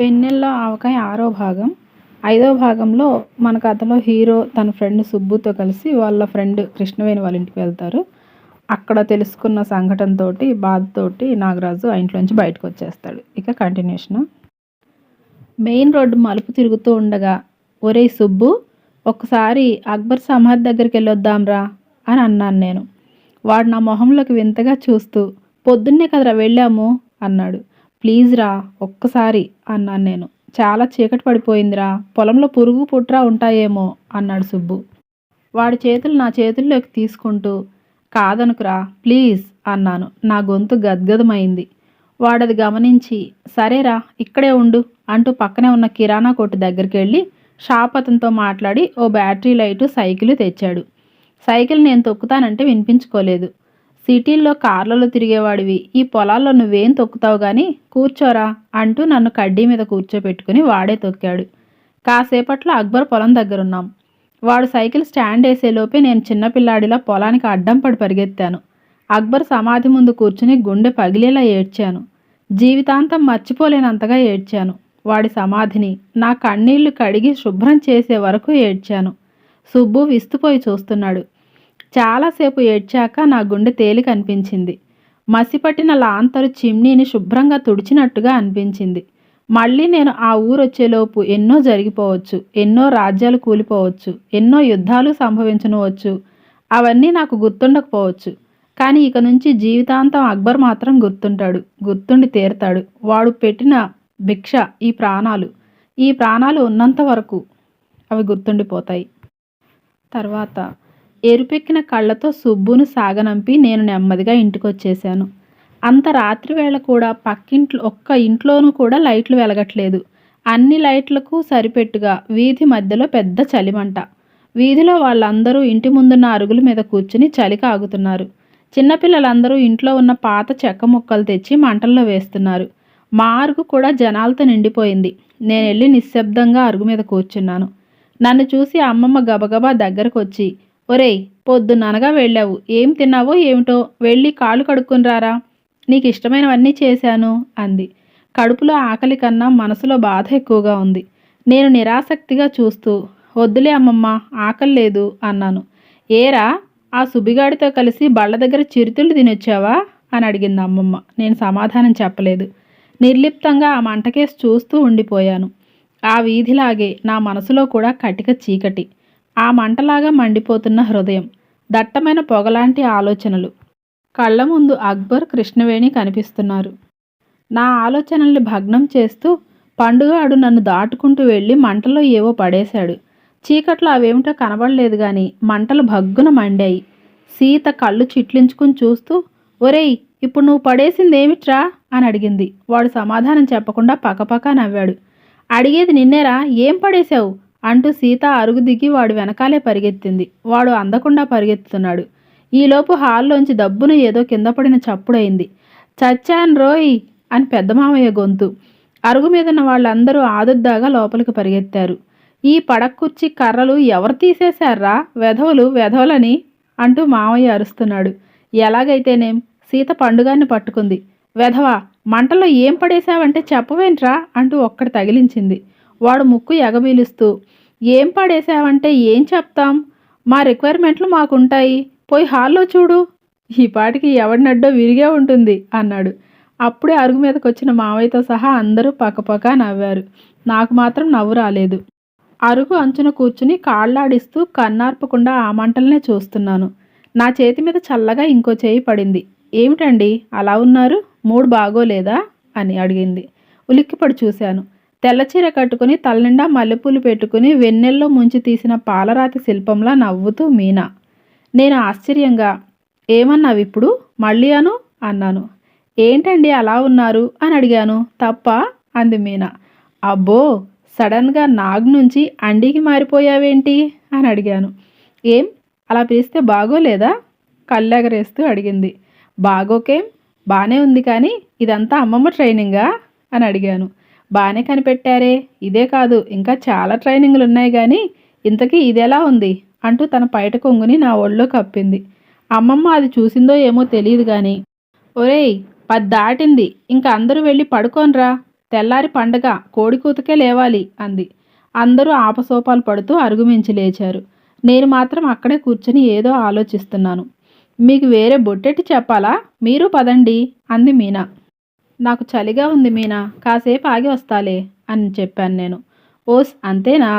వెన్నెల్లో ఆవకాయ ఆరో భాగం. ఐదో భాగంలో మన కథలో హీరో తన ఫ్రెండ్ సుబ్బుతో కలిసి వాళ్ళ ఫ్రెండ్ కృష్ణవేణి వాళ్ళ ఇంటికి వెళ్తారు. అక్కడ తెలుసుకున్న సంఘటనతోటి బాధతోటి నాగరాజు ఆ ఇంట్లోంచి బయటకు వచ్చేస్తాడు. ఇక కంటిన్యూషన్. మెయిన్ రోడ్డు మలుపు తిరుగుతూ ఉండగా ఒరేయ్ సుబ్బు ఒకసారి అక్బర్ సమాధి దగ్గరికి వెళ్ళొద్దాంరా అని అన్నాను నేను. వాడు నా మొహంలోకి వింతగా చూస్తూ పొద్దున్నే కదరా వెళ్ళాము అన్నాడు. ప్లీజ్ రా ఒక్కసారి అన్నాను నేను. చాలా చీకటి పడిపోయిందిరా పొలంలో పురుగు పుట్రా ఉంటాయేమో అన్నాడు సుబ్బు. వాడి చేతులు నా చేతుల్లోకి తీసుకుంటూ కాదనుకురా ప్లీజ్ అన్నాను. నా గొంతు గద్గదమైంది. వాడది గమనించి సరేరా ఇక్కడే ఉండు అంటూ పక్కనే ఉన్న కిరాణా కొట్టు దగ్గరికి వెళ్ళి షాప్ అతనితో మాట్లాడి ఓ బ్యాటరీ లైటు సైకిల్ తెచ్చాడు. సైకిల్ నేను తొక్కుతానంటే వినిపించుకోలేదు. సిటీల్లో కార్లలో తిరిగేవాడివి. ఈ పొలాల్లో నువ్వేం తొక్కుతావు గాని? కూర్చోరా అంటూ నన్ను కడ్డీ మీద కూర్చోపెట్టుకుని వాడే తొక్కాడు. కాసేపట్లో అక్బర్ పొలం దగ్గరున్నాం. వాడు సైకిల్ స్టాండ్ వేసేలోపే నేను చిన్నపిల్లాడిలా పొలానికి అడ్డం పడి పరిగెత్తాను. అక్బర్ సమాధి ముందు కూర్చుని గుండె పగిలేలా ఏడ్చాను. జీవితాంతం మర్చిపోలేనంతగా ఏడ్చాను. వాడి సమాధిని నా కన్నీళ్ళు కడిగి శుభ్రం చేసే వరకు ఏడ్చాను. సుబ్బు విస్తుపోయి చూస్తున్నాడు. చాలాసేపు ఏడ్చాక నా గుండె తేలిక అనిపించింది. మసిపట్టిన లాంతరు చిమ్నీని శుభ్రంగా తుడిచినట్టుగా అనిపించింది. మళ్ళీ నేను ఆ ఊరొచ్చేలోపు ఎన్నో జరిగిపోవచ్చు ఎన్నో రాజ్యాలు కూలిపోవచ్చు ఎన్నో యుద్ధాలు సంభవించనవచ్చు. అవన్నీ నాకు గుర్తుండకపోవచ్చు. కానీ ఇక నుంచి జీవితాంతం అక్బర్ మాత్రం గుర్తుంటాడు గుర్తుండి తీరతాడు. వాడు పెట్టిన భిక్ష ఈ ప్రాణాలు ఈ ప్రాణాలు ఉన్నంత వరకు అవి గుర్తుండిపోతాయి. తర్వాత ఎరుపెక్కిన కళ్ళతో సుబ్బును సాగనంపి నేను నెమ్మదిగా ఇంటికొచ్చేశాను. అంత రాత్రి వేళ కూడా పక్కింట్లో ఒక్క ఇంట్లోనూ కూడా లైట్లు వెలగట్లేదు. అన్ని లైట్లకు సరిపెట్టుగా వీధి మధ్యలో పెద్ద చలిమంట. వీధిలో వాళ్ళందరూ ఇంటి ముందున్న అరుగుల మీద కూర్చుని చలి కాగుతున్నారు. చిన్నపిల్లలందరూ ఇంట్లో ఉన్న పాత చెక్క ముక్కలు తెచ్చి మంటల్లో వేస్తున్నారు. మా అరుగు కూడా జనాలతో నిండిపోయింది. నేను వెళ్ళి నిశ్శబ్దంగా అరుగు మీద కూర్చున్నాను. నన్ను చూసి అమ్మమ్మ గబగబా దగ్గరకు వచ్చి ఒరేయ్ పొద్దున్ననగా వెళ్ళావు. ఏం తిన్నావో ఏమిటో వెళ్ళి కాళ్ళు కడుక్కుని రారా. నీకు ఇష్టమైనవన్నీ చేశాను అంది. కడుపులో ఆకలి కన్నా మనసులో బాధ ఎక్కువగా ఉంది. నేను నిరాసక్తిగా చూస్తూ వద్దులే అమ్మమ్మ ఆకలి లేదు అన్నాను. ఏరా ఆ సుబిగాడితో కలిసి బళ్ళ దగ్గర చిరుతులు తినొచ్చావా? అని అడిగింది అమ్మమ్మ. నేను సమాధానం చెప్పలేదు. నిర్లిప్తంగా ఆ మంటకేసి చూస్తూ ఉండిపోయాను. ఆ వీధిలాగే నా మనసులో కూడా కటిక చీకటి. ఆ మంటలాగా మండిపోతున్న హృదయం దట్టమైన పొగలాంటి ఆలోచనలు. కళ్ళ ముందు అక్బర్ కృష్ణవేణి కనిపిస్తున్నారు. నా ఆలోచనల్ని భగ్నం చేస్తూ పండుగాడు నన్ను దాటుకుంటూ వెళ్ళి మంటలో ఏవో పడేశాడు. చీకట్లో అవేమిటో కనబడలేదు గాని మంటలు భగ్గున మండాయి. సీత కళ్ళు చిట్లించుకుని చూస్తూ ఒరేయ్ ఇప్పుడు నువ్వు పడేసింది ఏమిట్రా? అని అడిగింది. వాడు సమాధానం చెప్పకుండా పకపక నవ్వాడు. అడిగేది నిన్నేరా? ఏం పడేశావు? అంటూ సీత అరుగు దిగి వాడు వెనకాలే పరిగెత్తింది. వాడు అందకుండా పరిగెత్తుతున్నాడు. ఈలోపు హాల్లోంచి దబ్బున ఏదో కింద పడిన చప్పుడైంది. చచ్చాన్ రోయ్ అని పెద్ద మామయ్య గొంతు. అరుగు మీదున్న వాళ్ళందరూ ఆదుద్దాగా లోపలికి పరిగెత్తారు. ఈ పడక్కుర్చి కర్రలు ఎవరు తీసేశారా? వెధవలు వెధవలని అంటూ మామయ్య అరుస్తున్నాడు. ఎలాగైతేనేం? సీత పండుగాన్ని పట్టుకుంది. వెధవా మంటలో ఏం పడేశావంటే చెప్పవేంట్రా? అంటూ ఒక్కడు తగిలించింది. వాడు ముక్కు ఎగబీలుస్తూ ఏం పాడేశావంటే ఏం చెప్తాం? మా రిక్వైర్మెంట్లు మాకుంటాయి. పోయి హాల్లో చూడు. ఈ పాటికి ఎవడినడ్డో విరిగే ఉంటుంది అన్నాడు. అప్పుడే అరుగు మీదకి వచ్చిన మావయ్యతో సహా అందరూ పక్కపక్క నవ్వారు. నాకు మాత్రం నవ్వు రాలేదు. అరుగు అంచున కూర్చుని కాళ్ళాడిస్తూ కన్నార్పకుండా ఆ మంటలనే చూస్తున్నాను. నా చేతి మీద చల్లగా ఇంకో చేయి పడింది. ఏమిటండి? అలా ఉన్నారు? మూడు బాగోలేదా? అని అడిగింది. ఉలిక్కిపడి చూశాను. తెల్లచీర కట్టుకుని తలనిండా మల్లెపూలు పెట్టుకుని వెన్నెల్లో ముంచి తీసిన పాలరాతి శిల్పంలా నవ్వుతూ మీనా. నేను ఆశ్చర్యంగా ఏమన్నావు ఇప్పుడు? మళ్ళీ అను? అన్నాను. ఏంటండి అలా ఉన్నారు? అని అడిగాను. తప్ప? అంది మీనా. అబ్బో సడన్గా నాగ్ నుంచి అండికి మారిపోయావేంటి? అని అడిగాను. ఏం? అలా పిలిస్తే బాగోలేదా? కళ్ళెగరేస్తూ అడిగింది. బాగోకేం? బాగానే ఉంది కానీ ఇదంతా అమ్మమ్మ ట్రైనింగా? అని అడిగాను. బాగానే కనిపెట్టారే. ఇదే కాదు ఇంకా చాలా ట్రైనింగ్లు ఉన్నాయి కానీ ఇంతకీ ఇదెలా ఉంది? అంటూ తన పైట కొంగుని నా ఒళ్ళో కప్పింది. అమ్మమ్మ అది చూసిందో ఏమో తెలియదు కానీ ఒరేయ్ పది దాటింది. ఇంకా అందరూ వెళ్ళి పడుకోనరా. తెల్లారి పండగ కోడికూతకే లేవాలి అంది. అందరూ ఆపసోపాలు పడుతూ అరుగుమించి లేచారు. నేను మాత్రం అక్కడే కూర్చొని ఏదో ఆలోచిస్తున్నాను. మీకు వేరే బొట్టెట్టి చెప్పాలా? మీరు పదండి అంది మీనా. నాకు చలిగా ఉంది మీనా కాసేపు ఆగి వస్తాలే అని చెప్పాను నేను. ఓస్ అంతేనా?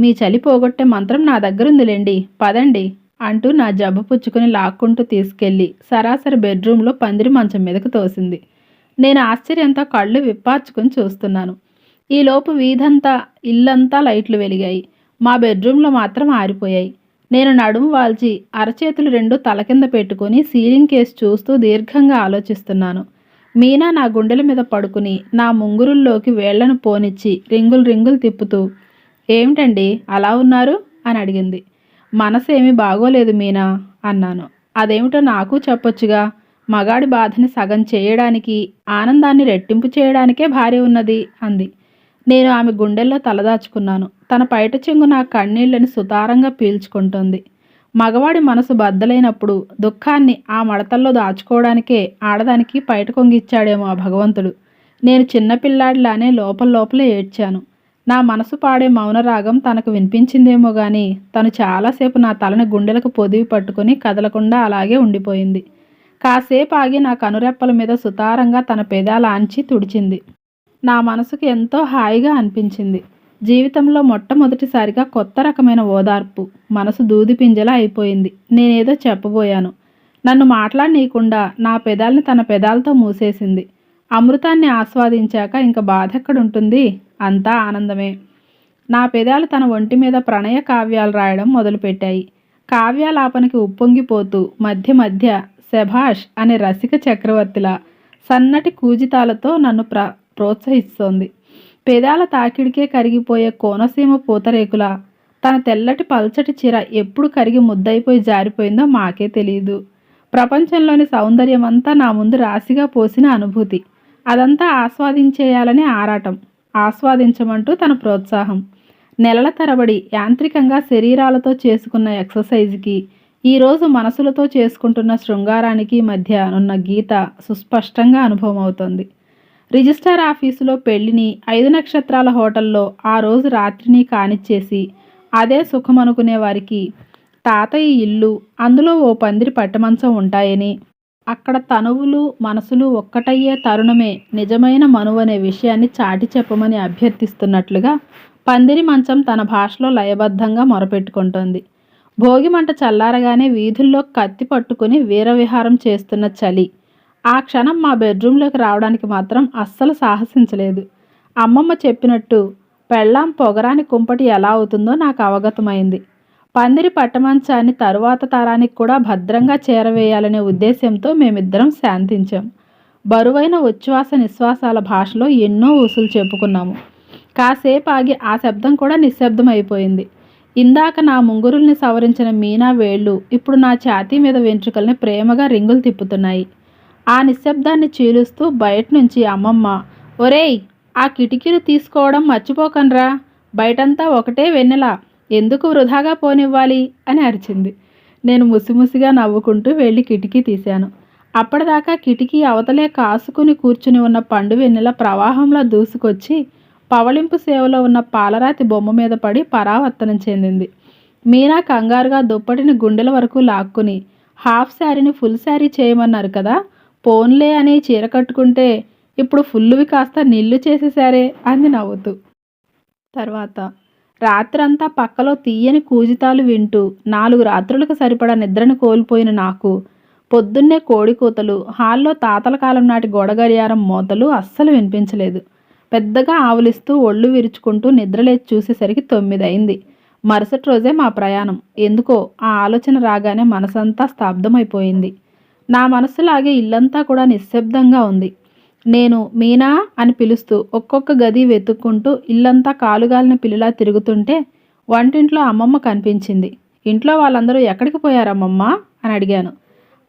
మీ చలి పోగొట్టే మంత్రం నా దగ్గరుందిలేండి పదండి అంటూ నా జబ్బు పుచ్చుకుని లాక్కుంటూ తీసుకెళ్ళి సరాసరి బెడ్రూమ్లో పందిరి మంచం మీదకు తోసింది. నేను ఆశ్చర్యంతో కళ్ళు విప్పార్చుకుని చూస్తున్నాను. ఈలోపు వీధంతా ఇల్లంతా లైట్లు వెలిగాయి. మా బెడ్రూమ్లో మాత్రం ఆరిపోయాయి. నేను నడుము వాల్చి అరచేతులు రెండు తల కింద పెట్టుకొని సీలింగ్ కేసు చూస్తూ దీర్ఘంగా ఆలోచిస్తున్నాను. మీనా నా గుండెల మీద పడుకుని నా ముంగురుల్లోకి వేళ్ళను పోనిచ్చి రింగులు రింగులు తిప్పుతూ ఏమిటండి అలా ఉన్నారు? అని అడిగింది. మనసు బాగోలేదు మీనా అన్నాను. అదేమిటో నాకు చెప్పొచ్చుగా. మగాడి బాధని సగం చేయడానికి ఆనందాన్ని రెట్టింపు చేయడానికే భార్య ఉన్నది అంది. నేను ఆమె గుండెల్లో తలదాచుకున్నాను. తన పైట చెంగు నా కన్నీళ్ళని సుతారంగా పీల్చుకుంటోంది. మగవాడి మనసు బద్దలైనప్పుడు దుఃఖాన్ని ఆ మడతల్లో దాచుకోవడానికే ఆడదానికి బయట కొంగిచ్చాడేమో ఆ భగవంతుడు. నేను చిన్నపిల్లాడిలానే లోపల లోపలే ఏడ్చాను. నా మనసు పాడే మౌనరాగం తనకు వినిపించిందేమో గాని తను చాలాసేపు నా తలని గుండెలకు పొదివి పట్టుకుని కదలకుండా అలాగే ఉండిపోయింది. కాసేపు ఆగి నా కనురెప్పల మీద సుతారంగా తన పెదాల ఆంచి తుడిచింది. నా మనసుకు ఎంతో హాయిగా అనిపించింది. జీవితంలో మొట్టమొదటిసారిగా కొత్త రకమైన ఓదార్పు. మనసు దూది పింజలా అయిపోయింది. నేనేదో చెప్పబోయాను. నన్ను మాట్లాడనీయకుండా నా పెదాల్ని తన పెదాలతో మూసేసింది. అమృతాన్ని ఆస్వాదించాక ఇంక బాధ ఎక్కడుంటుంది అంతా ఆనందమే. నా పెదాలు తన ఒంటి మీద ప్రణయ కావ్యాలు రాయడం మొదలుపెట్టాయి. కావ్యాలాపనకి ఉప్పొంగిపోతూ మధ్య మధ్య శభాష్ అనే రసిక చక్రవర్తిలా సన్నటి కూజితాలతో నన్ను ప్ర ప్రోత్సహిస్తోంది. పెదాల తాకిడికే కరిగిపోయే కోనసీమ పూతరేకుల తన తెల్లటి పల్చటి చీర ఎప్పుడు కరిగి ముద్దయిపోయి జారిపోయిందో మాకే తెలియదు ప్రపంచంలోని సౌందర్యమంతా నా ముందు రాశిగా పోసిన అనుభూతి. అదంతా ఆస్వాదించేయాలని ఆరాటం. ఆస్వాదించమంటూ తన ప్రోత్సాహం. నెలల తరబడి యాంత్రికంగా శరీరాలతో చేసుకున్న ఎక్సర్సైజ్కి ఈరోజు మనసులతో చేసుకుంటున్న శృంగారానికి మధ్య ఉన్న గీత సుస్పష్టంగా అనుభవం అవుతుంది రిజిస్టార్ ఆఫీసులో పెళ్ళిని ఐదు నక్షత్రాల హోటల్లో ఆ రోజు రాత్రిని కానిచ్చేసి అదే సుఖమనుకునే వారికి తాతయ్య ఇల్లు అందులో ఓ పందిరి పట్టమంచం ఉంటాయని. అక్కడ తనువులు మనసులు ఒక్కటయ్యే తరుణమే నిజమైన మనువనే విషయాన్ని చాటి చెప్పమని అభ్యర్థిస్తున్నట్లుగా పందిరి మంచం తన భాషలో లయబద్ధంగా మొరపెట్టుకుంటోంది. భోగిమంట చల్లారగానే వీధుల్లో కత్తి పట్టుకుని వీరవిహారం చేస్తున్న చలి ఆ క్షణం మా బెడ్రూమ్లోకి రావడానికి మాత్రం అస్సలు సాహసించలేదు. అమ్మమ్మ చెప్పినట్టు పెళ్ళాం పొగరాని కుంపటి ఎలా అవుతుందో నాకు అవగతమైంది. పందిరి పట్టమంచాన్ని తరువాత తరానికి కూడా భద్రంగా చేరవేయాలనే ఉద్దేశంతో మేమిద్దరం శాంతించాం. బరువైన ఉచ్ఛ్వాస నిశ్వాసాల భాషలో ఎన్నో ఊసులు చెప్పుకున్నాము. కాసేపు ఆగి ఆ శబ్దం కూడా నిశ్శబ్దం అయిపోయింది ఇందాక నా ముంగురుల్ని సవరించిన మీనా వేళ్ళు ఇప్పుడు నా ఛాతీ మీద వెంట్రుకల్ని ప్రేమగా రింగులు తిప్పుతున్నాయి. ఆ నిశ్శబ్దాన్ని చీలుస్తూ బయట నుంచి అమ్మమ్మ ఒరేయ్ ఆ కిటికీలు తీసుకోవడం మర్చిపోకండ్రా. బయటంతా ఒకటే వెన్నెల. ఎందుకు వృధాగా పోనివ్వాలి? అని అరిచింది. నేను ముసిముసిగా నవ్వుకుంటూ వెళ్ళి కిటికీ తీశాను. అప్పటిదాకా కిటికీ అవతలే కాసుకుని కూర్చుని ఉన్న పండు వెన్నెల ప్రవాహంలో దూసుకొచ్చి పవళింపు సేవలో ఉన్న పాలరాతి బొమ్మ మీద పడి పరావర్తనం చెందింది. మీనా కంగారుగా దుప్పటిని గుండెల వరకు లాక్కుని హాఫ్ శారీని ఫుల్ శారీ చేయమన్నారు కదా పోన్లే అని చీర కట్టుకుంటే ఇప్పుడు ఫుల్లువి కాస్త నిల్లు చేసేసారే అంది నవ్వుతూ. తర్వాత రాత్రంతా పక్కలో తీయని కూజితాలు వింటూ నాలుగు రాత్రులకు సరిపడా నిద్రను కోల్పోయిన నాకు పొద్దున్నే కోడి కూతలు హాల్లో తాతల కాలం నాటి గొడగరియారం మోతలు అస్సలు వినిపించలేదు. పెద్దగా ఆవులిస్తూ ఒళ్ళు విరుచుకుంటూ నిద్రలేచి చూసేసరికి తొమ్మిది అయింది మరుసటి రోజే మా ప్రయాణం. ఎందుకో ఆ ఆలోచన రాగానే మనసంతా స్తబ్దమైపోయింది నా మనసులాగే ఇల్లంతా కూడా నిశ్శబ్దంగా ఉంది. నేను మీనా అని పిలుస్తూ ఒక్కొక్క గది వెతుక్కుంటూ ఇల్లంతా కాలుగాలిన పిల్లులా తిరుగుతుంటే వంటింట్లో అమ్మమ్మ కనిపించింది. ఇంట్లో వాళ్ళందరూ ఎక్కడికి పోయారమ్మమ్మ? అని అడిగాను.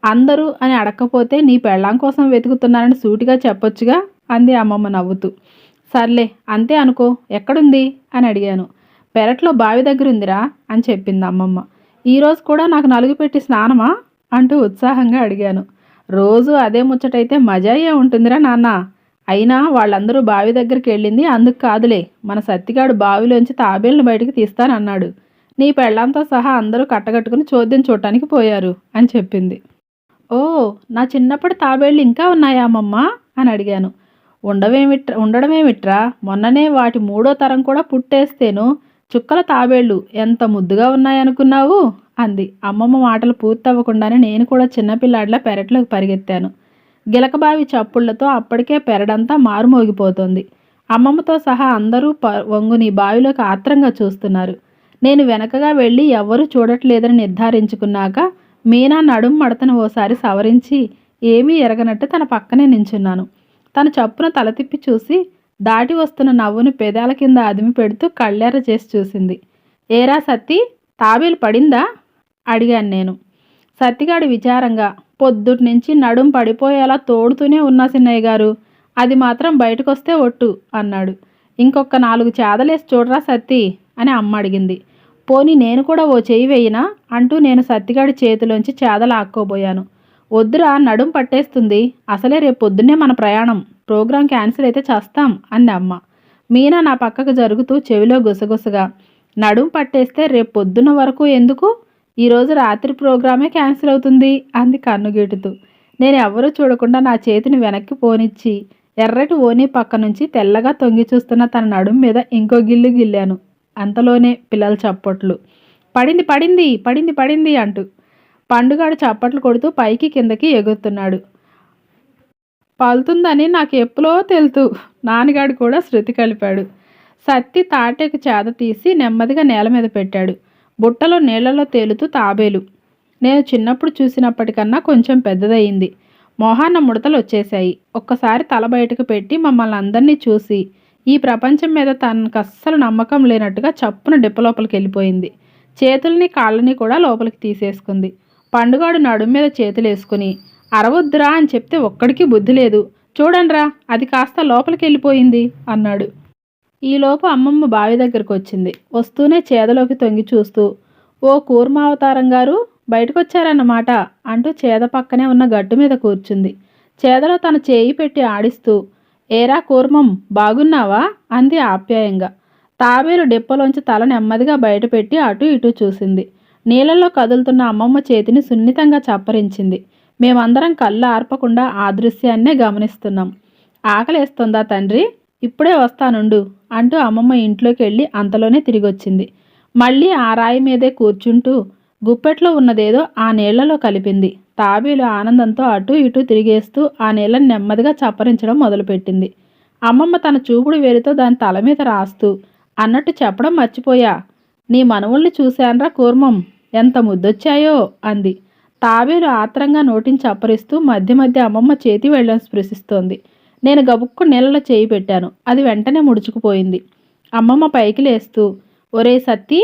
అందరూ అని అడగకపోతే నీ పెళ్ళాం కోసం వెతుకుతున్నారని సూటిగా చెప్పొచ్చుగా? అంది అమ్మమ్మ నవ్వుతూ. సర్లే అంతే అనుకో ఎక్కడుంది? అని అడిగాను. పెరట్లో బావి దగ్గర ఉందిరా అని చెప్పింది అమ్మమ్మ. ఈరోజు కూడా నాకు నలుగు పెట్టి స్నానమా? అంటూ ఉత్సాహంగా అడిగాను. రోజు అదే ముచ్చటైతే మజాయే ఉంటుందిరా నాన్న. అయినా వాళ్ళందరూ బావి దగ్గరికి వెళ్ళింది అందుకు కాదులే. మన సత్తిగాడు బావిలోంచి తాబేళ్ళను బయటికి తీస్తానన్నాడు. నీ పెళ్ళంతో సహా అందరూ కట్టగట్టుకుని చోద్యం చూడటానికి పోయారు అని చెప్పింది. ఓ నా చిన్నప్పటి తాబేళ్ళు ఇంకా ఉన్నాయా అమ్మమ్మ అని అడిగాను. ఉండవేమిట్రా ఉండడమేమిట్రా? మొన్ననే వాటి మూడో తరం కూడా పుట్టేస్తేను చుక్కల తాబేళ్ళు ఎంత ముద్దుగా ఉన్నాయనుకున్నావు? అంది. అమ్మమ్మ మాటలు పూర్తవ్వకుండానే నేను కూడా చిన్నపిల్లాడిలా పెరట్లోకి పరిగెత్తాను. గిలకబావి చప్పుళ్ళతో అప్పటికే పెరడంతా మారుమోగిపోతుంది. అమ్మమ్మతో సహా అందరూ ప వంగుని బావిలోకి ఆత్రంగా చూస్తున్నారు. నేను వెనకగా వెళ్ళి ఎవ్వరూ చూడట్లేదని నిర్ధారించుకున్నాక మీనా నడుం మడతను ఓసారి సవరించి ఏమీ ఎరగనట్టు తన పక్కనే నించున్నాను. తను చప్పున తల తిప్పి చూసి దాటి వస్తున్న నవ్వును పెదాల కింద అదిమి పెడుతూ కళ్ళెర చేసి చూసింది. ఏరా సత్తి తాబేలు పడిందా? అడిగాను నేను. సత్తిగాడు విచారంగా పొద్దుటి నుంచి నడుం పడిపోయేలా తోడుతూనే ఉన్నా సిన్నయ్య గారు. అది మాత్రం బయటకొస్తే ఒట్టు అన్నాడు. ఇంకొక నాలుగు చేదలేసి చూడరా సత్తి అని అమ్మ అడిగింది. పోనీ నేను కూడా ఓ చేయి వేయినా? అంటూ నేను సత్తిగాడి చేతిలోంచి చేదలు ఆక్కోబోయాను. వద్దురా నడుం పట్టేస్తుంది. అసలే రేపు పొద్దున్నే మన ప్రయాణం. ప్రోగ్రాం క్యాన్సిల్ అయితే చేస్తాం అంది అమ్మ. మీనా నా పక్కకు జరుగుతూ చెవిలో గుసగుసగా నడుం పట్టేస్తే రేపు పొద్దున్న వరకు ఎందుకు? ఈరోజు రాత్రి ప్రోగ్రామే క్యాన్సిల్ అవుతుంది అంది కన్నుగీటుతూ నేను ఎవ్వరూ చూడకుండా నా చేతిని వెనక్కి పోనిచ్చి ఎర్రటి ఓని పక్క నుంచి తెల్లగా తొంగి చూస్తున్న తన నడుం మీద ఇంకో గిల్లు గిల్లాను. అంతలోనే పిల్లల చప్పట్లు. పడింది పడింది పడింది పడింది అంటూ. పండుగాడు చప్పట్లు కొడుతూ పైకి కిందకి ఎగురుతున్నాడు. పలుతుందని నాకు ఎప్పులో తెలుతూ నాన్నగాడు కూడా శృతి కలిపాడు. సత్తి తాటేకు చేద తీసి నెమ్మదిగా నేల మీద పెట్టాడు. బుట్టలో నీళ్ళలో తేలుతూ తాబేలు. నేను చిన్నప్పుడు చూసినప్పటికన్నా కొంచెం పెద్దదయ్యింది. మొహాన్న ముడతలు వచ్చేశాయి. ఒక్కసారి తల బయటకు పెట్టి మమ్మల్ని అందరినీ చూసి ఈ ప్రపంచం మీద తనకు అస్సలు నమ్మకం లేనట్టుగా చప్పున డిప్ప లోపలికి వెళ్ళిపోయింది. చేతుల్ని కాళ్ళని కూడా లోపలికి తీసేసుకుంది. పండుగాడు నడుం మీద చేతులు వేసుకుని అరవద్దురా అని చెప్తే ఒక్కడికి బుద్ధి లేదు. చూడండిరా అది కాస్త లోపలికి వెళ్ళిపోయింది అన్నాడు. ఈలోపు అమ్మమ్మ బావి దగ్గరకు వచ్చింది వస్తూనే చేదలోకి తొంగి చూస్తూ ఓ కూర్మావతారం గారు బయటకొచ్చారన్నమాట అంటూ చేద పక్కనే ఉన్న గట్టు మీద కూర్చుంది. చేదలో తన చేయి పెట్టి ఆడిస్తూ ఏరా కూర్మం బాగున్నావా? అంది ఆప్యాయంగా. తాబేలు డిప్పలోంచి తల నెమ్మదిగా బయటపెట్టి అటు ఇటు చూసింది. నీళ్ళల్లో కదులుతున్న అమ్మమ్మ చేతిని సున్నితంగా చప్పరించింది. మేమందరం కళ్ళు ఆర్పకుండా ఆ దృశ్యాన్నే గమనిస్తున్నాం. ఆకలేస్తుందా తండ్రి? ఇప్పుడే వస్తానుండు అంటూ అమ్మమ్మ ఇంట్లోకి వెళ్ళి అంతలోనే తిరిగొచ్చింది. మళ్ళీ ఆ రాయి మీదే కూర్చుంటూ గుప్పెట్లో ఉన్నదేదో ఆ నీళ్ళలో కలిపింది. తాబేలు ఆనందంతో అటు ఇటు తిరిగేస్తూ ఆ నీళ్ళని నెమ్మదిగా చప్పరించడం మొదలుపెట్టింది. అమ్మమ్మ తన చూపుడు వేలితో దాని తల మీద రాస్తూ అన్నట్టు చెప్పడం మర్చిపోయా. నీ మనవుల్ని చూశాన్రా కూర్మం. ఎంత ముద్దొచ్చాయో అంది. తాబేలు ఆత్రంగా నోటిని చప్పరిస్తూ మధ్య మధ్య అమ్మమ్మ చేతి వెళ్ళని స్పృశిస్తోంది. నేను గబుక్కు నీళ్ళలో చేయి పెట్టాను. అది వెంటనే ముడుచుకుపోయింది. అమ్మమ్మ పైకి లేస్తూ ఒరే సత్తి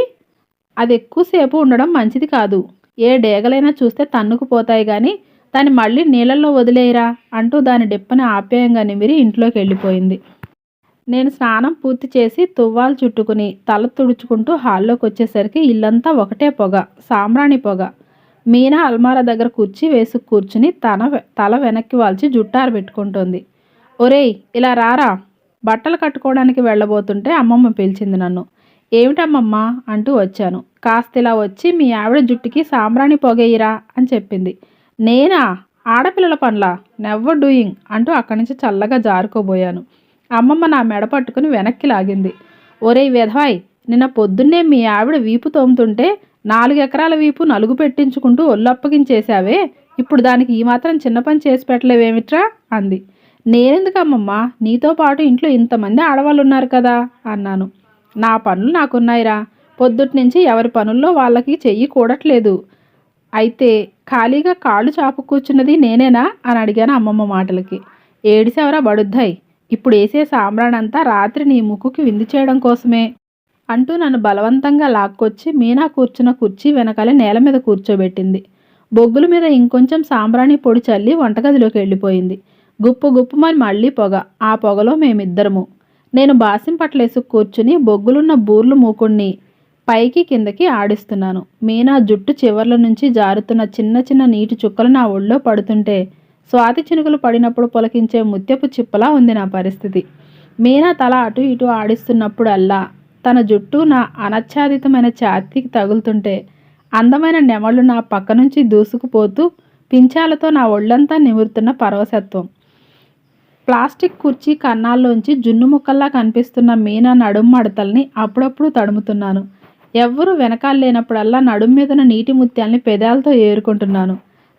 అది ఎక్కువసేపు ఉండడం మంచిది కాదు. ఏ డేగలైనా చూస్తే తన్నుకుపోతాయి కానీ దాన్ని మళ్ళీ నీళ్ళల్లో వదిలేయరా అంటూ దాని డిప్పని ఆప్యాయంగా నిమిరి ఇంట్లోకి వెళ్ళిపోయింది. నేను స్నానం పూర్తి చేసి తువ్వాలు చుట్టుకుని తల తుడుచుకుంటూ హాల్లోకి వచ్చేసరికి ఇల్లంతా ఒకటే పొగ సాంబ్రాణి పొగ. మీనా అల్మారా దగ్గర కుర్చీ వేసుకు కూర్చుని తన తల వెనక్కి వాల్చి జుట్టారు పెట్టుకుంటుంది. ఒరేయ్ ఇలా రారా? బట్టలు కట్టుకోవడానికి వెళ్ళబోతుంటే అమ్మమ్మ పిలిచింది నన్ను. ఏమిటమ్మమ్మ? అంటూ వచ్చాను. కాస్త ఇలా వచ్చి మీ ఆవిడ జుట్టుకి సాంబ్రాణి పొగేయిరా అని చెప్పింది. నేనా? ఆడపిల్లల పనుల? నెవర్ డూయింగ్ అంటూ అక్కడి నుంచి చల్లగా జారుకోబోయాను. అమ్మమ్మ నా మెడ పట్టుకుని వెనక్కి లాగింది. ఒరేయ్ వెధవాయ్ నిన్న పొద్దున్నే మీ ఆవిడ వీపు తోముతుంటే నాలుగు ఎకరాల వీపు నలుగు పెట్టించుకుంటూ ఒళ్ళప్పగించేశావే ఇప్పుడు దానికి ఈ మాత్రం చిన్న పని చేసి పెట్టలేవేమిట్రా? అంది. నేనెందుకు అమ్మమ్మ నీతో పాటు ఇంట్లో ఇంతమంది ఆడవాళ్ళు ఉన్నారు కదా? అన్నాను. నా పనులు నాకున్నాయిరా. పొద్దుటి నుంచి ఎవరి పనుల్లో వాళ్ళకి చెయ్యి కూడట్లేదు. అయితే ఖాళీగా కాళ్ళు చాపు కూర్చున్నది నేనేనా? అని అడిగాను అమ్మమ్మ మాటలకి. ఏడిసేవరా బడుద్దాయి. ఇప్పుడు వేసే సాంబ్రాణంతా రాత్రి నీ ముక్కుకి విందు చేయడం కోసమే. అంటూ నన్ను బలవంతంగా లాక్కొచ్చి మీనా కూర్చున్న కుర్చీ వెనకాలే నేల మీద కూర్చోబెట్టింది. బొగ్గుల మీద ఇంకొంచెం సాంబ్రాణి పొడి చల్లి వంటగదిలోకి వెళ్ళిపోయింది. గుప్పు గుప్పుమని మళ్ళీ పొగ. ఆ పొగలో మేమిద్దరము. నేను బాసిం పట్లేసు కూర్చుని బొగ్గులున్న బూర్లు మూకుణ్ణి పైకి కిందకి ఆడిస్తున్నాను. మీనా జుట్టు చివర్ల నుంచి జారుతున్న చిన్న చిన్న నీటి చుక్కలు నా ఒళ్ళో పడుతుంటే స్వాతి చినుకులు పడినప్పుడు పులకించే ముత్యపు చిప్పలా ఉంది నా పరిస్థితి. మీనా తల అటు ఇటు ఆడిస్తున్నప్పుడల్లా తన జుట్టు నా అనచ్ఛాదితమైన ఛాతీకి తగులుతుంటే అందమైన నెమళ్ళు నా పక్క నుంచి దూసుకుపోతూ పించాలతో నా ఒళ్ళంతా నిమురుతున్న పరవశత్వం. ప్లాస్టిక్ కుర్చీ కన్నాల్లోంచి జున్ను ముక్కల్లా కనిపిస్తున్న మీనా నడుం మడతల్ని అప్పుడప్పుడు తడుముతున్నాను. ఎవ్వరూ వెనకాల లేనప్పుడల్లా నడుం మీదన నీటి ముత్యాల్ని పెదాలతో ఏరుకుంటున్నాను.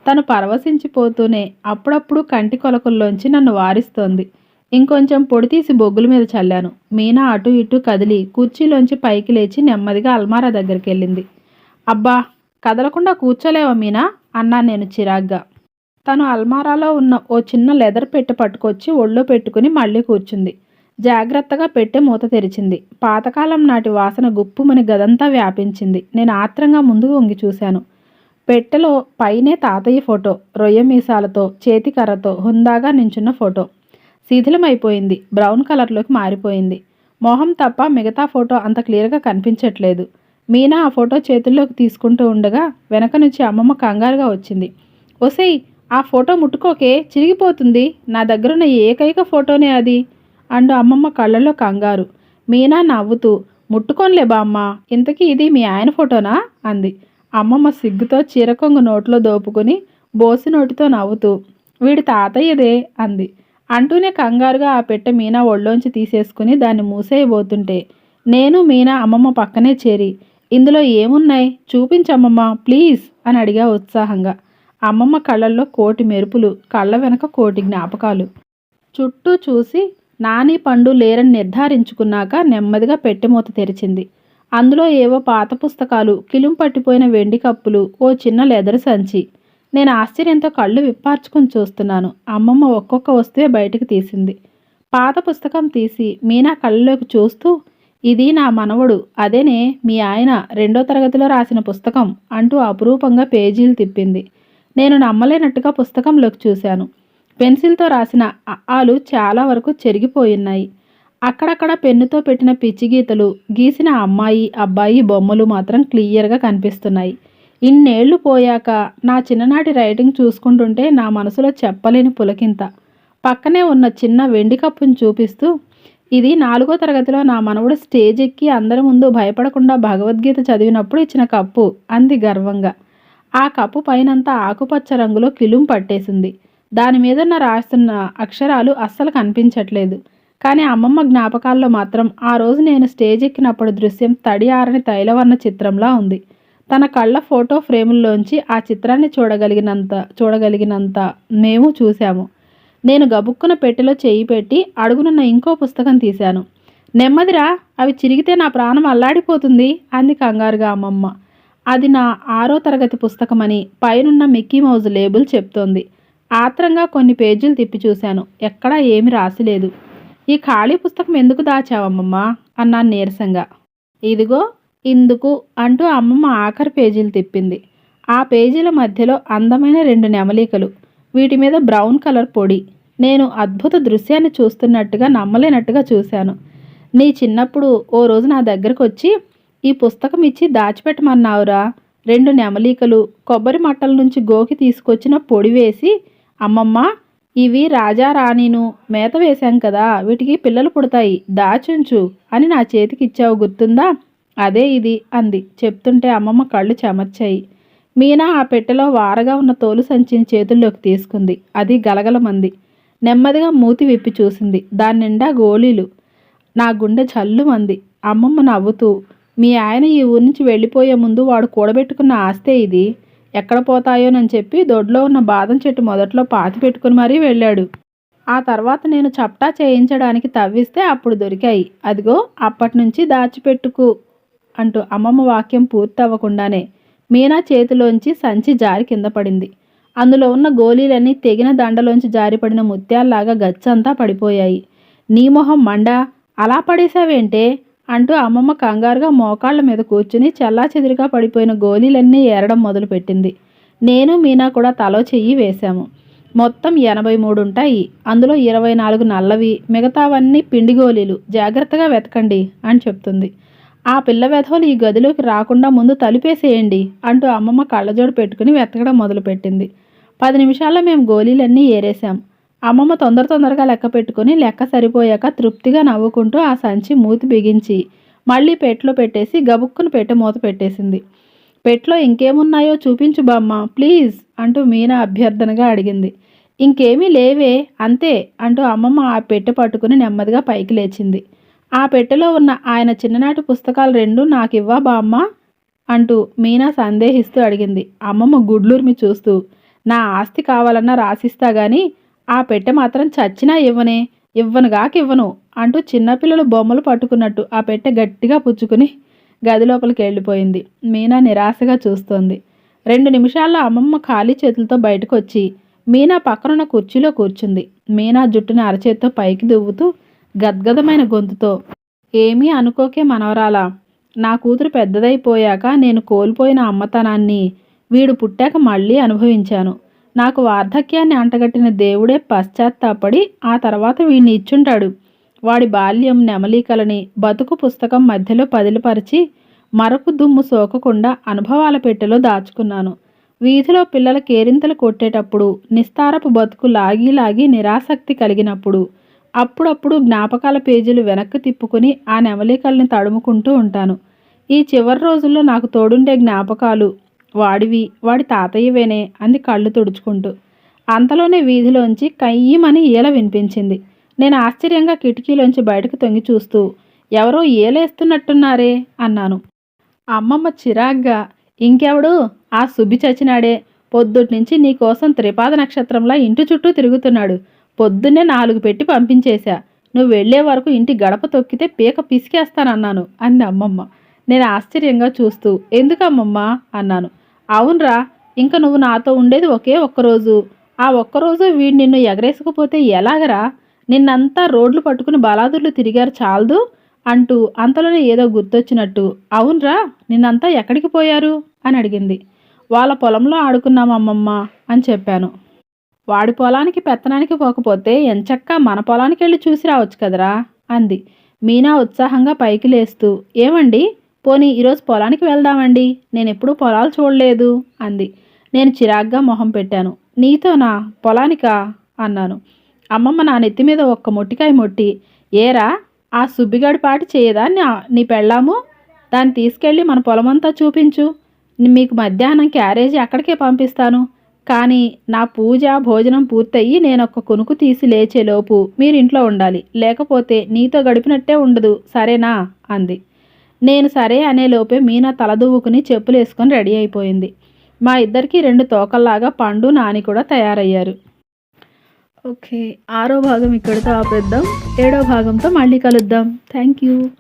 తను పరవశించిపోతూనే అప్పుడప్పుడు కంటి కొలకుల్లోంచి నన్ను వారిస్తోంది. ఇంకొంచెం పొడి తీసి బొగ్గుల మీద చల్లాను. మీనా అటు ఇటు కదిలి కుర్చీలోంచి పైకి లేచి నెమ్మదిగా అల్మారా దగ్గరికి వెళ్ళింది అబ్బా కదలకుండా కూర్చోలేవా మీనా? అన్నాను నేను చిరాగ్గా. తను అల్మారాలో ఉన్న ఓ చిన్న లెదర్ పెట్టె పట్టుకొచ్చి ఒళ్ళో పెట్టుకుని మళ్ళీ కూర్చుంది. జాగ్రత్తగా పెట్టె మూత తెరిచింది. పాతకాలం నాటి వాసన గుప్పుమని గదంతా వ్యాపించింది. నేను ఆత్రంగా ముందుకు వంగి చూశాను. పెట్టెలో పైనే తాతయ్య ఫోటో రొయ్య మీసాలతో చేతికర్రతో హుందాగా నించున్న ఫోటో. శిథిలమైపోయింది. బ్రౌన్ కలర్లోకి మారిపోయింది. మొహం తప్ప మిగతా ఫోటో అంత క్లియర్గా కనిపించట్లేదు. మీనా ఆ ఫోటో చేతుల్లోకి తీసుకుంటూ ఉండగా వెనక నుంచి అమ్మమ్మ కంగారుగా వచ్చింది. ఒసేయ్ ఆ ఫోటో ముట్టుకోకే చిరిగిపోతుంది. నా దగ్గరున్న ఏకైక ఫోటోనే అది. అండు అమ్మమ్మ కళ్ళల్లో కంగారు. మీనా నవ్వుతూ ముట్టుకోనిలే బామ్మ ఇంతకీ ఇది మీ ఆయన ఫోటోనా? అంది. అమ్మమ్మ సిగ్గుతో చీరకొంగు నోట్లో దోపుకుని బోసి నోటితో నవ్వుతూ వీడి తాతయ్యదే అంది. అంటూనే కంగారుగా ఆ పెట్టె మీనా ఒళ్ళోంచి తీసేసుకుని దాన్ని మూసేయబోతుంటే నేను మీనా అమ్మమ్మ పక్కనే చేరి ఇందులో ఏమున్నాయి? చూపించమ్మమ్మ ప్లీజ్ అని అడిగా ఉత్సాహంగా. అమ్మమ్మ కళ్ళల్లో కోటి మెరుపులు కళ్ళ వెనక కోటి జ్ఞాపకాలు. చుట్టూ చూసి నాని పండు లేరని నిర్ధారించుకున్నాక నెమ్మదిగా పెట్టెమూత తెరిచింది. అందులో ఏవో పాత పుస్తకాలు కిలుం పట్టిపోయిన వెండి కప్పులు ఓ చిన్న లెదర్ సంచి. నేను ఆశ్చర్యంతో కళ్ళు విప్పార్చుకుని చూస్తున్నాను. అమ్మమ్మ ఒక్కొక్క వస్తువే బయటకు తీసింది. పాత పుస్తకం తీసి మీనా కళ్ళలోకి చూస్తూ ఇది నా మనవడు అదేనే మీ ఆయన రెండో తరగతిలో రాసిన పుస్తకం అంటూ అపురూపంగా పేజీలు తిప్పింది. నేను నమ్మలేనట్టుగా పుస్తకంలోకి చూశాను. పెన్సిల్తో రాసిన ఆలు చాలా వరకు చెరిగిపోయున్నాయి. అక్కడక్కడ పెన్నుతో పెట్టిన పిచ్చి గీతలు గీసిన అమ్మాయి అబ్బాయి బొమ్మలు మాత్రం క్లియర్గా కనిపిస్తున్నాయి. ఇన్నేళ్ళు పోయాక నా చిన్ననాటి రైటింగ్ చూసుకుంటుంటే నా మనసులో చెప్పలేని పులకింత. పక్కనే ఉన్న చిన్న వెండి కప్పును చూపిస్తూ ఇది నాలుగో తరగతిలో నా మనవడు స్టేజ్ ఎక్కి అందరి ముందు భయపడకుండా భగవద్గీత చదివినప్పుడు ఇచ్చిన కప్పు అంది గర్వంగా. ఆ కప్పు పైనంతా ఆకుపచ్చ రంగులో కిలుం పట్టేసింది. దాని మీదన్న రాస్తున్న అక్షరాలు అస్సలు కనిపించట్లేదు. కానీ అమ్మమ్మ జ్ఞాపకాల్లో మాత్రం ఆ రోజు నేను స్టేజ్ ఎక్కినప్పుడు దృశ్యం తడి ఆరని తైలవర్ణ చిత్రంలా ఉంది. తన కళ్ళ ఫోటో ఫ్రేముల్లోంచి ఆ చిత్రాన్ని చూడగలిగినంత చూడగలిగినంత మేము చూశాము. నేను గబుక్కున పెట్టెలో చేయి పెట్టి అడుగునున్న ఇంకో పుస్తకం తీశాను. నెమ్మదిరా అవి చిరిగితే నా ప్రాణం అల్లాడిపోతుంది అంది కంగారుగా అమ్మమ్మ. అది నా ఆరో తరగతి పుస్తకమని పైనున్న మిక్కీ మౌజ్ లేబుల్ చెప్తోంది. ఆత్రంగా కొన్ని పేజీలు తిప్పి చూశాను. ఎక్కడా ఏమి రాసిలేదు. ఈ ఖాళీ పుస్తకం ఎందుకు దాచావమ్మమ్మా? అన్నాను నీరసంగా. ఇదిగో ఇందుకు అంటూ అమ్మమ్మ ఆఖరి పేజీలు తిప్పింది. ఆ పేజీల మధ్యలో అందమైన రెండు నెమలికలు వీటి మీద బ్రౌన్ కలర్ పొడి. నేను అద్భుత దృశ్యాన్ని చూస్తున్నట్టుగా నమ్మలేనట్టుగా చూశాను. నీ చిన్నప్పుడు ఓ రోజు నా దగ్గరకు వచ్చి ఈ పుస్తకం ఇచ్చి దాచిపెట్టమన్నావురా. రెండు నెమలీకలు కొబ్బరి మట్టల నుంచి గోకి తీసుకొచ్చిన పొడి వేసి అమ్మమ్మ ఇవి రాజా రాణిను మేత వేశాం కదా వీటికి పిల్లలు పుడతాయి దాచుంచు అని నా చేతికి ఇచ్చావు గుర్తుందా? అదే ఇది అంది. చెప్తుంటే అమ్మమ్మ కళ్ళు చెమర్చాయి. మీనా ఆ పెట్టెలో వారగా ఉన్న తోలు సంచిని చేతుల్లోకి తీసుకుంది. అది గలగలమంది. నెమ్మదిగా మూతి విప్పి చూసింది. దాని నిండా గోళీలు. నా గుండె చల్లుమంది. అమ్మమ్మ నవ్వుతూ మీ ఆయన ఈ ఊరి నుంచి వెళ్ళిపోయే ముందు వాడు కూడబెట్టుకున్న ఆస్తే ఇది. ఎక్కడ పోతాయోనని చెప్పి దొడ్లో ఉన్న బాదం చెట్టు మొదట్లో పాతి పెట్టుకుని మరీ వెళ్ళాడు. ఆ తర్వాత నేను చప్టా చేయించడానికి తవ్విస్తే అప్పుడు దొరికాయి. అదిగో అప్పటి నుంచి దాచిపెట్టుకు అంటూ అమ్మమ్మ వాక్యం పూర్తి అవ్వకుండానే మీనా చేతిలోంచి సంచి జారి కింద పడింది. అందులో ఉన్న గోళీలన్నీ తెగిన దండలోంచి జారిపడిన ముత్యాల్లాగా గచ్చంతా పడిపోయాయి. నీ మొహం మండ? అలా పడేశావేంటే? అంటూ అమ్మమ్మ కంగారుగా మోకాళ్ళ మీద కూర్చుని చెల్లాచెదురుగా పడిపోయిన గోళీలన్నీ ఏరడం మొదలుపెట్టింది. నేను మీనా కూడా తలో చెయ్యి వేశాము. మొత్తం ఎనభై మూడు ఉంటాయి. అందులో ఇరవై నాలుగు నల్లవి మిగతావన్నీ పిండి గోళీలు. జాగ్రత్తగా వెతకండి అని చెప్తుంది. ఆ పిల్ల వెధవలు ఈ గదిలోకి రాకుండా ముందు తలుపేసేయండి అంటూ అమ్మమ్మ కళ్ళజోడు పెట్టుకుని వెతకడం మొదలుపెట్టింది. పది నిమిషాల్లో మేము గోళీలన్నీ ఏరేశాం. అమ్మమ్మ తొందర తొందరగా లెక్క పెట్టుకుని లెక్క సరిపోయాక తృప్తిగా నవ్వుకుంటూ ఆ సంచి మూతి బిగించి మళ్ళీ పెట్లో పెట్టేసి గబుక్కును పెట్టె మూత పెట్టేసింది. పెట్లో ఇంకేమున్నాయో చూపించు బామ్మ ప్లీజ్ అంటూ మీనా అభ్యర్థనగా అడిగింది. ఇంకేమీ లేవే అంతే అంటూ అమ్మమ్మ ఆ పెట్టె పట్టుకుని నెమ్మదిగా పైకి లేచింది. ఆ పెట్టెలో ఉన్న ఆయన చిన్ననాటి పుస్తకాలు రెండు నాకివ్వా బామ్మ? అంటూ మీనా సందేహిస్తూ అడిగింది. అమ్మమ్మ గుడ్లూర్మి చూస్తూ నా ఆస్తి కావాలన్నా రాసిస్తా గానీ ఆ పెట్టె మాత్రం చచ్చినా ఇవ్వనే ఇవ్వనుగాక ఇవ్వను అంటూ చిన్నపిల్లలు బొమ్మలు పట్టుకున్నట్టు ఆ పెట్టె గట్టిగా పుచ్చుకుని గది లోపలికి వెళ్ళిపోయింది. మీనా నిరాశగా చూస్తోంది. రెండు నిమిషాల్లో అమ్మమ్మ ఖాళీ చేతులతో బయటకు వచ్చి మీనా పక్కనున్న కుర్చీలో కూర్చుంది. మీనా జుట్టుని అరచేత్తో పైకి దువ్వుతూ గద్గదమైన గొంతుతో ఏమీ అనుకోకే మనవరాలా నా కూతురు పెద్దదైపోయాక నేను కోల్పోయిన అమ్మతనాన్ని వీడు పుట్టాక మళ్ళీ అనుభవించాను. నాకు వార్ధక్యాన్ని అంటగట్టిన దేవుడే పశ్చాత్తాపడి ఆ తర్వాత వీడిని ఇచ్చుంటాడు. వాడి బాల్యం నెమలీకలని బతుకు పుస్తకం మధ్యలో పదిలిపరిచి మరపు దుమ్ము సోకకుండా అనుభవాల పెట్టెలో దాచుకున్నాను. వీధిలో పిల్లల కేరింతలు కొట్టేటప్పుడు నిస్తారపు బతుకు లాగి లాగి నిరాసక్తి కలిగినప్పుడు అప్పుడప్పుడు జ్ఞాపకాల పేజీలు వెనక్కి తిప్పుకుని ఆ నెమలికల్ని తడుముకుంటూ ఉంటాను. ఈ చివరి రోజుల్లో నాకు తోడుండే జ్ఞాపకాలు వాడివి వాడి తాతయ్యవేనే అంది కళ్ళు తుడుచుకుంటూ. అంతలోనే వీధిలోంచి కయ్యమని ఈల వినిపించింది. నేను ఆశ్చర్యంగా కిటికీలోంచి బయటకు తొంగి చూస్తూ ఎవరో ఏలేస్తున్నట్టున్నారే అన్నాను. అమ్మమ్మ చిరాగ్గా ఇంకెవడు? ఆ సుబ్బి చచ్చినాడే. పొద్దుట్నుంచి నీకోసం త్రిపాద నక్షత్రంలా ఇంటి చుట్టూ తిరుగుతున్నాడు. పొద్దున్నే నాలుగు పెట్టి పంపించేశా. నువ్వు వెళ్ళే వరకు ఇంటి గడప తొక్కితే పీక పిసికేస్తానన్నాను అంది అమ్మమ్మ. నేను ఆశ్చర్యంగా చూస్తూ ఎందుకమ్మమ్మ? అన్నాను. అవునరా ఇంక నువ్వు నాతో ఉండేది ఒకే ఒక్కరోజు. ఆ ఒక్కరోజు వీడు నిన్ను ఎగరేసుకుపోతే ఎలాగరా? నిన్నంతా రోడ్లు పట్టుకుని బలాదుర్లు తిరిగారు చాలదు? అంటూ అంతలోనే ఏదో గుర్తొచ్చినట్టు అవునరా నిన్నంతా ఎక్కడికి పోయారు? అని అడిగింది. వాళ్ళ పొలంలో ఆడుకున్నాం అమ్మమ్మ అని చెప్పాను. వాడి పొలానికి పెత్తనానికి పోకపోతే ఎంచక్కా మన పొలానికి వెళ్ళి చూసి రావచ్చు కదరా? అంది. మీనా ఉత్సాహంగా పైకి లేస్తూ ఏమండి? పోనీ ఈరోజు పొలానికి వెళ్దామండి. నేను ఎప్పుడూ పొలాలు చూడలేదు అంది. నేను చిరాగ్గా మొహం పెట్టాను. నీతోనా? పొలానికా? అన్నాను. అమ్మమ్మ నా నెత్తి మీద ఒక్క మొట్టికాయ మొట్టి. ఏరా? ఆ సుబ్బిగాడి పాటి చేయదా నీ పెళ్ళాము? దాన్ని తీసుకెళ్ళి మన పొలమంతా చూపించు. మీకు మధ్యాహ్నం క్యారేజీ అక్కడికే పంపిస్తాను. కానీ నా పూజ భోజనం పూర్తయ్యి నేను ఒక్క కొనుకు తీసి లేచేలోపు మీరు ఇంట్లో ఉండాలి. లేకపోతే నీతో గడిపినట్టే ఉండదు. సరేనా? అంది. నేను సరే అనే లోపే మీనా తలదువ్వుకుని చెప్పులు వేసుకొని రెడీ అయిపోయింది. మా ఇద్దరికి రెండు తోకల్లాగా పండు నాని కూడా తయారయ్యారు. ఓకే ఆరో భాగం ఇక్కడితో ఆపేద్దాం. ఏడో భాగంతో మళ్ళీ కలుద్దాం. Thank you.